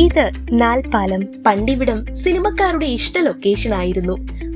ഇത് നാൽപ്പാലം പണ്ടിവിടം സിനിമക്കാരുടെ ഇഷ്ട ലൊക്കേഷൻ ആയിരുന്നു.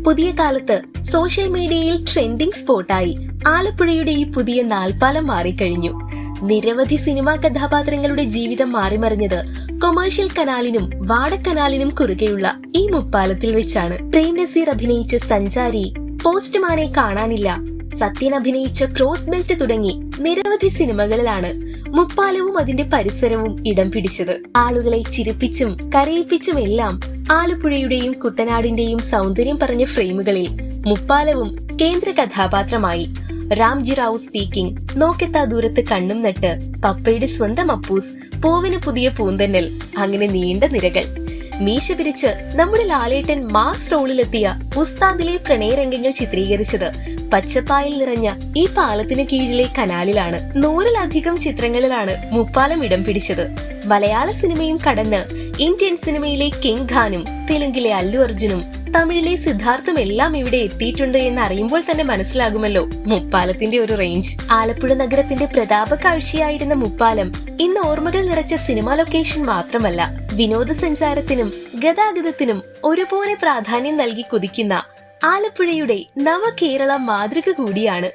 പുതിയ കാലത്ത് സോഷ്യൽ മീഡിയയിൽ ട്രെൻഡിംഗ് സ്പോട്ടായി ആലപ്പുഴയുടെ ഈ പുതിയ നാൽപ്പാലം മാറിക്കഴിഞ്ഞു. നിരവധി സിനിമാ കഥാപാത്രങ്ങളുടെ ജീവിതം മാറിമറിഞ്ഞത് കൊമേഴ്ഷ്യൽ കനാലിനും വാടക്കനാലിനും കുറുകെയുള്ള ഈ മുപ്പാലത്തിൽ വെച്ചാണ്. പ്രേം നസീർ അഭിനയിച്ച സഞ്ചാരി പോസ്റ്റ്മാനെ കാണാനില്ല. സത്യൻ അഭിനയിച്ച ക്രോസ് ബെൽറ്റ് തുടങ്ങി നിരവധി സിനിമകളിലാണ് മുപ്പാലവും അതിന്റെ പരിസരവും ഇടം പിടിച്ചത്. ആളുകളെ ചിരിപ്പിച്ചും കരയിപ്പിച്ചും എല്ലാം ആലപ്പുഴയുടെയും കുട്ടനാടിന്റെയും സൗന്ദര്യം പറഞ്ഞ ഫ്രെയിമുകളിൽ മുപ്പാലവും കേന്ദ്ര കഥാപാത്രമായി. രാംജി റാവു സ്പീക്കിംഗ് നോക്കെത്താ ദൂരത്ത് കണ്ണും നട്ട് പപ്പയുടെ സ്വന്തം അപ്പൂസ് പൂവിന് പുതിയ പൂന്തന്നൽ അങ്ങനെ നീണ്ട നിരകൾ. മീശ പിരിച്ച് നമ്മുടെ ലാലേട്ടൻ മാസ് റോളിലെത്തിയ ഉസ്താദിലെ പ്രണയരംഗങ്ങൾ ചിത്രീകരിച്ചത് പച്ചപ്പായിൽ നിറഞ്ഞ ഈ പാലത്തിനു കീഴിലെ കനാലിലാണ്. നൂറിലധികം ചിത്രങ്ങളിലാണ് മുപ്പാലം ഇടം പിടിച്ചത്. മലയാള സിനിമയും കടന്ന് ഇന്ത്യൻ സിനിമയിലെ കിങ് ഖാനും തെലുങ്കിലെ അല്ലു അർജുനും തമിഴിലെ സിദ്ധാർത്ഥും എല്ലാം ഇവിടെ എത്തിയിട്ടുണ്ട് എന്ന് അറിയുമ്പോൾ തന്നെ മനസ്സിലാകുമല്ലോ. മുപ്പാലത്തിന്റെ ഒരു റേഞ്ച് ആലപ്പുഴ നഗരത്തിന്റെ പ്രതാപ കാഴ്ചയായിരുന്ന മുപ്പാലം ഇന്ന് ഓർമ്മകൾ നിറച്ച സിനിമാ ലൊക്കേഷൻ മാത്രമല്ല വിനോദസഞ്ചാരത്തിനും ഗതാഗതത്തിനും ഒരുപോലെ പ്രാധാന്യം നൽകി കുതിക്കുന്ന ആലപ്പുഴയുടെ നവകേരള മാതൃക കൂടിയാണ്.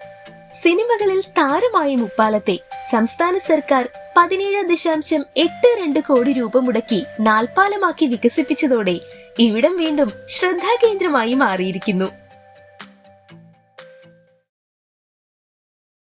സിനിമകളിൽ താരമായി മുപ്പാലത്തെ സംസ്ഥാന സർക്കാർ പതിനേഴ് ദശാംശം എട്ട് രണ്ട് കോടി രൂപ മുടക്കി നാൽപ്പാലമാക്കി വികസിപ്പിച്ചതോടെ ഇവിടം വീണ്ടും ശ്രദ്ധാകേന്ദ്രമായി മാറിയിരിക്കുന്നു.